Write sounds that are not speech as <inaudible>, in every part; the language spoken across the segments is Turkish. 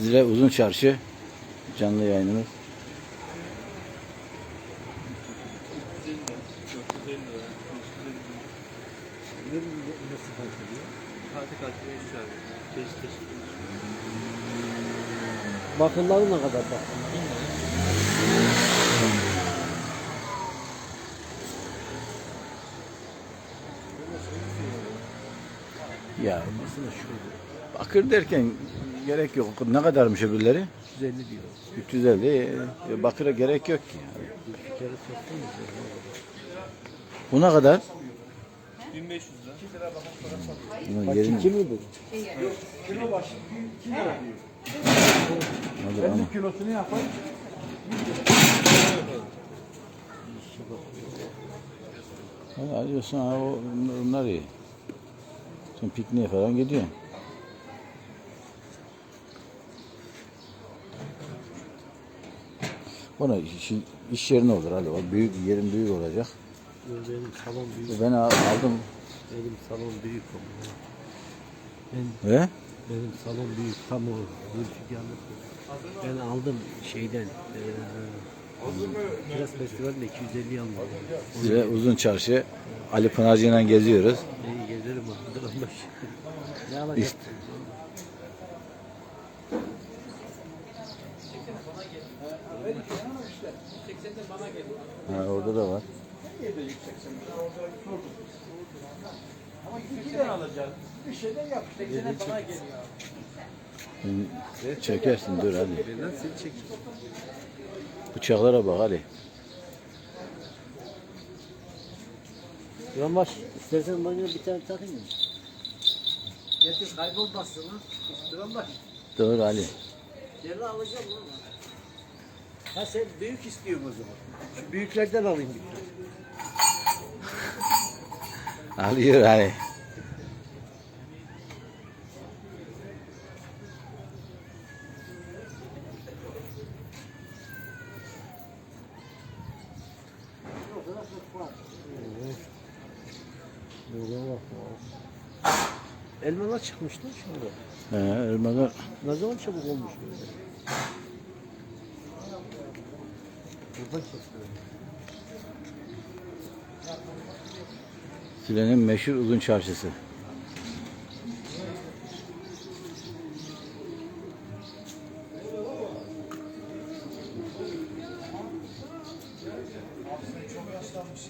Zile Uzun Çarşı canlı yayınımız. Bakırları ne kadar bak? Ya bakır derken gerek yok. Ne kadarmış öbürleri? 150 diyor. 350. E, bakıra gerek yok ki. Mı? Bu ne kadar? 1500 lira. Bunun Bak yerini- iki mi bu? Hadi ama. kilosunu yapar. Hadi alıyorsun ha o, onlar iyi. Sen pikniğe falan gidiyorsun. Bana iş, iş yerine olur Ali. O büyük yerin büyük olacak. Benim salon büyük. Ben al- aldım. Benim salon büyük. Ben, Ve benim salon büyük. Tam o. Ben aldım şeyden. Eee Kiraz Festivali'nde 250 aldım. size uzun çarşı Ali Pınarcı'yla geziyoruz. İyi gezerim abi. Ne alacak? Ha, orada da var. İki tane alacağız. Bir şeyden yap. 80'e bana geliyor. Şimdi Çekersin dur hadi. Bıçaklara bak Ali. Drambaş. İstersen bana bir tane takayım mı? Getir kaybolmazsın lan. Drambaş. Dur Ali. Gel alacağım lan. Ha sen büyük istiyorsun o zaman. Şu büyüklerden alayım bir tane. <laughs> Alıyor bak Elmalar çıkmış lan şimdi. He, elmalar Ne zaman çabuk olmuş böyle? Sile'nin meşhur uzun çarşısı.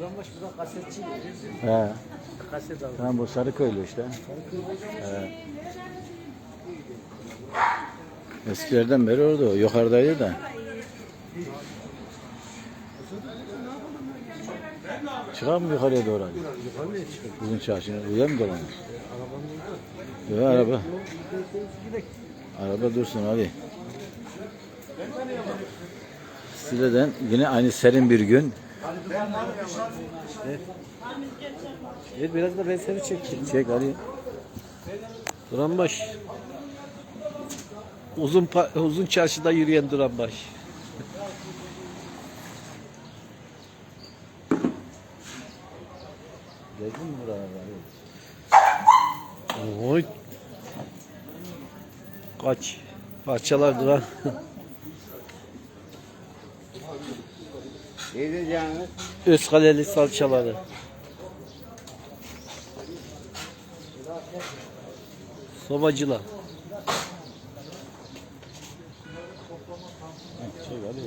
Drambaş buradan kasetçi? He. Kaset aldım. Tamam bu Sarıköylü işte. Eskilerden beri orada. Yukarıdaydı da. Çıkar mı yukarıya doğru hadi? Yukarıya çıkıyor. Uzun çarşının. Uyar mı dolanır? Arabanın. Yok araba. Araba dursun hadi. Sile'den yine aynı serin bir gün. Evet biraz da ben seni çekeyim. Çek hadi. Duranbaş. Uzun uzun çarşıda yürüyen Duranbaş. Geldin mi buralara? Oy. Kaç. Parçalar Duran. Özkaleli salçaları. Sobacılar. Çek hadi.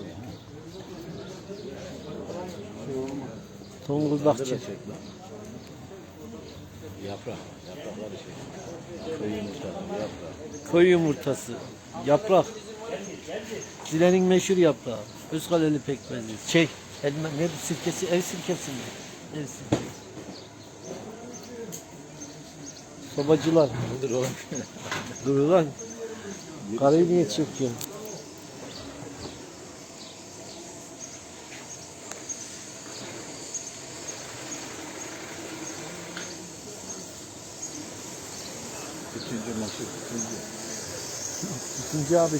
Yaprak. Yaprakları çek. Köy yumurtaları yaprak. Köy yumurtası. Yaprak. Zilenin meşhur yaprağı. Özkaleli pekmezi. Şey, elma, ne bu sirkesi? Ev sirkesi mi? Ev sirkesi. Sobacılar. Dur oğlum. Dur ulan. Karıyı niye çekiyorsun? Üçüncü maçı. Üçüncü. İkinci abi.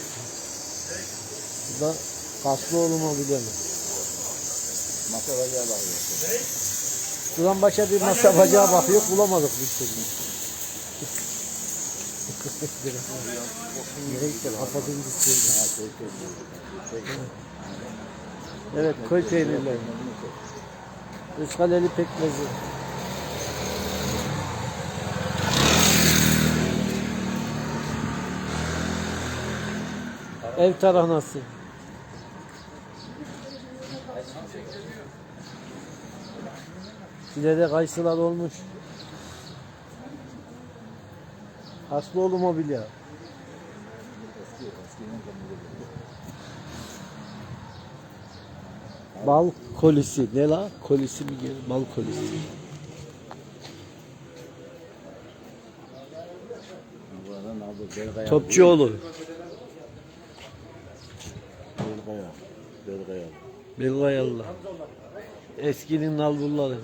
Bu da Kaslıoğlu mu bilemem. Masa bacağı bakıyor. Duran başa bir masa bacağı bakıyor bulamadık bir türlü. Neyse kapadığımızı söyle. Evet koy peynirleri. Iskaleli pekmezi. Ev tarhanası. Filede kayısılar olmuş. Haslıoğlu mobilya. Bal kolisi. Ne la? Kolisi mi geliyor? Bal kolisi. Topçuoğlu. Belgaya. Belgayalı. Eskinin nalburları.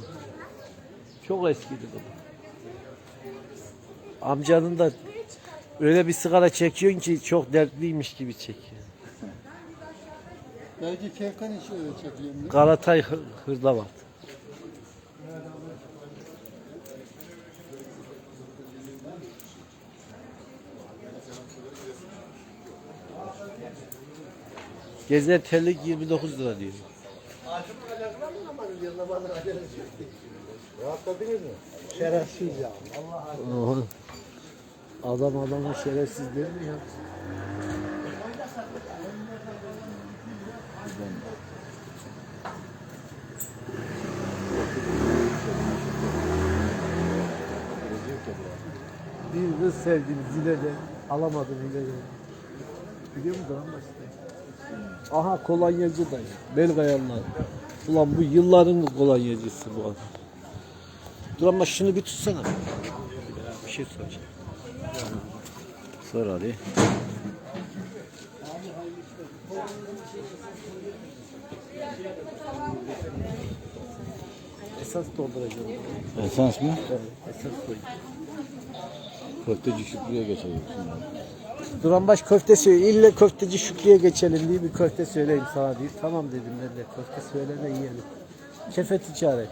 Çok eskidi bu. Amcanın da öyle bir sigara çekiyorsun ki çok dertliymiş gibi çekiyor. Belki Kevkan için öyle çekeyim. Karatay hı- hırdavat. Gezne terlik 29 lira diyor. Şerefsiz ya. Oha. Adam adamın şerefsiz değil mi ya? Bir kız sevdim zilede. Alamadım zilede. Biliyor musun işte? Aha kolonyacı dayı. Belgayanlar. Ulan bu yılların kolonyacısı bu adam. Dur ama şunu bir tutsana. Bir şey soracağım. Sor hadi. Esas dolduracağım. Esans mı? Evet, esas koy. Köfteci Şükrü'ye geçelim. Duranbaş köfte söyle. İlle köfteci Şükrü'ye geçelim diye bir köfte söyleyeyim sana diye. Tamam dedim ben de köfte söyle de yiyelim. Kefe ticaret.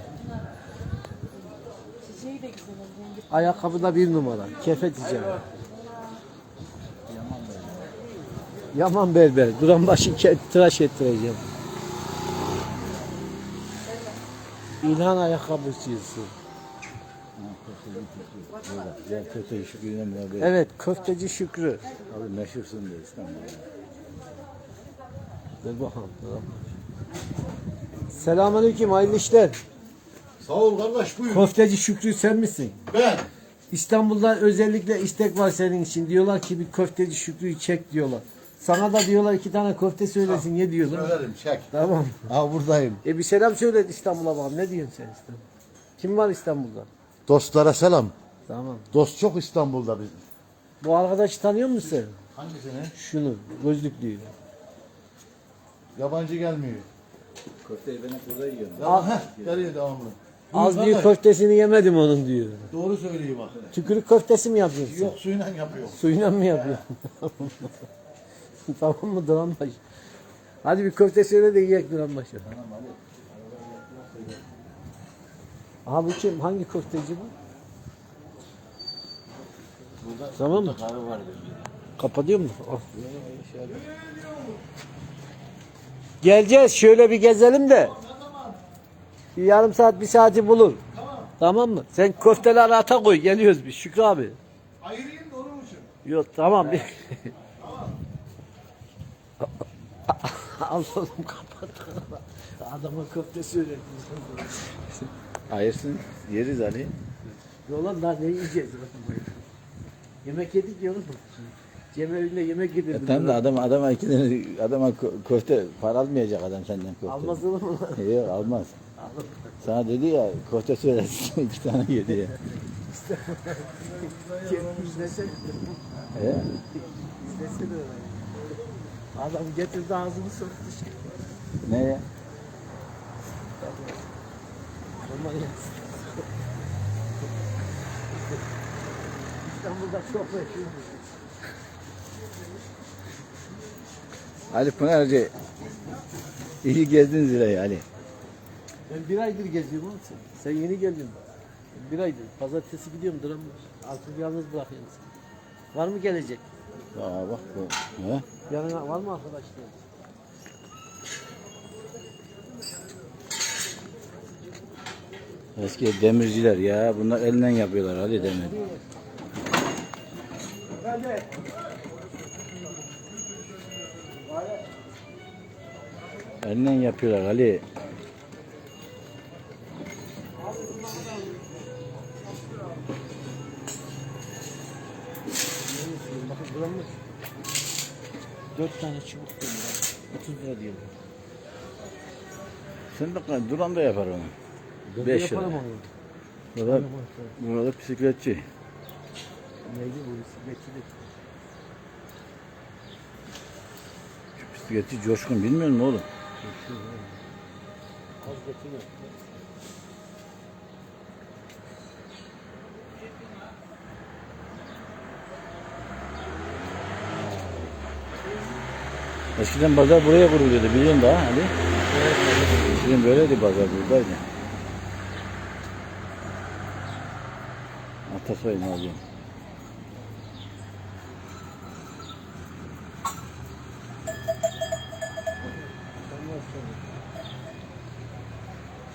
Çiçeği de güzel oldu. Ayakkabıda bir numara. Kefe ticaret. Yaman berber. Duranbaşı tıraş ettireceğim. İlhan ayakkabıcısı. Ya köfteci. Evet. Köfteci Şükrü. Abi meşhursun de İstanbul'da. Ver bakalım. Selamünaleyküm hayırlı işler. Sağ ol kardeş buyur. Köfteci Şükrü sen misin? Ben. İstanbul'da özellikle istek var senin için. Diyorlar ki bir köfteci Şükrü'yü çek diyorlar. Sana da diyorlar iki tane köfte söylesin. Ne diyorlar? Söylerim çek. Tamam. Ha buradayım. E bir selam söyle İstanbul'a bakalım. Ne diyorsun sen İstanbul? Kim var İstanbul'da? Dostlara selam. Tamam. Dost çok İstanbul'da bizim. Bu arkadaşı tanıyor musun sen? Hangisini? Şunu. Gözlüklüyü. Yabancı gelmiyor. Köfteyi ben hep burada yiyorum. Ya, heh, geliyor devamlı. Az diyor köftesini yemedim onun diyor. Doğru söylüyor bak. Tükürük köftesi mi yapıyorsun? Yok suyla yapıyor. Suyuna mı yapıyorsun? <laughs> tamam mı Duranbaş? Hadi bir köfte söyle de yiyek Duranbaş'a. Tamam hadi. Aha bu kim? Hangi köfteci bu? Burada Tamam mı? kahve var. Kapatıyor mu? Al. Geleceğiz. Şöyle bir gezelim de. Bir yarım saat, bir saati bulur. Tamam. mı? Sen köfteleri ata koy. Geliyoruz biz. Şükrü abi. Ayırayım da onun için. Yok tamam. Bir... <laughs> Al oğlum kapat. Adama köfte söyledim. Ayırsın. Yeriz Ali. Yolan daha ne yiyeceğiz? yemek yedik ya oğlum. Cem evinde yemek yedirdim. Ya tamam da adam tane adama kö- köfte para almayacak adam senden köfte. Almaz olur mu? Yok almaz. Sana dedi ya köfte söylesin <laughs> iki tane yedi ya. İzlesene. He? İzlesene öyle. Adam getirdi ağzını soktu. Ne ya? Ya. İstanbul'da çok meşhur. Ali Pınarcı iyi gezdin Zile'yi Ali. Ben bir aydır geziyorum oğlum sen. Sen yeni geldin. Bir aydır. Pazartesi gidiyorum duramıyorum. Artık yalnız bırakıyorum seni. Var mı gelecek? Aa bak bu. He? Yanına var mı arkadaşlar? Eski demirciler ya. Bunlar elinden yapıyorlar hadi demir. Elinden yapıyorlar Ali. 4 tane çubuk diyorlar. 30 lira diyorlar. Sen de duran da yapar onu. Ben Beş de lira. yaparım onu. Burada, burada bisikletçi. Neydi bu bisikletçilik? Bisikletçi Coşkun bilmiyor musun oğlum? Az getiriyor. Eskiden pazar buraya kuruluyordu biliyorsun daha Ali. Eskiden böyleydi pazar buradaydı. Atasoy'un alıyorum.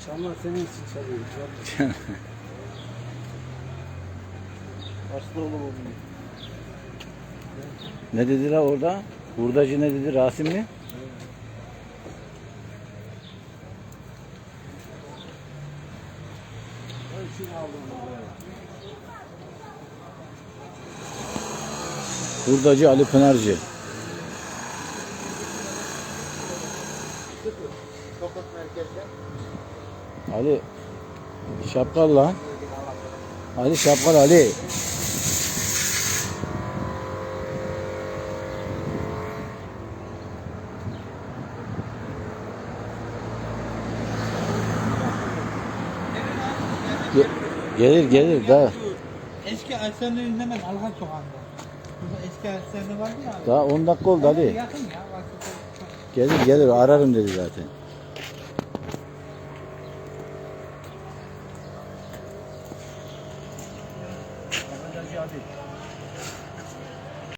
Çamlar senin için çalıyor. Oğlum oğlum. Ne dediler orada? Hurdacı ne dedi Rasim mi? Ben şunu aldım buraya. Hurdacı Ali Pınarcı. Ali şapkal lan. Ali şapkal Ali. Ge- Gelir gelir daha. Eski Aysen'in hemen arka sokağında. Burada eski Aysen'de vardı ya. abi. Daha 10 dakika oldu hadi. Yakın ya. Gelir gelir ararım dedi zaten.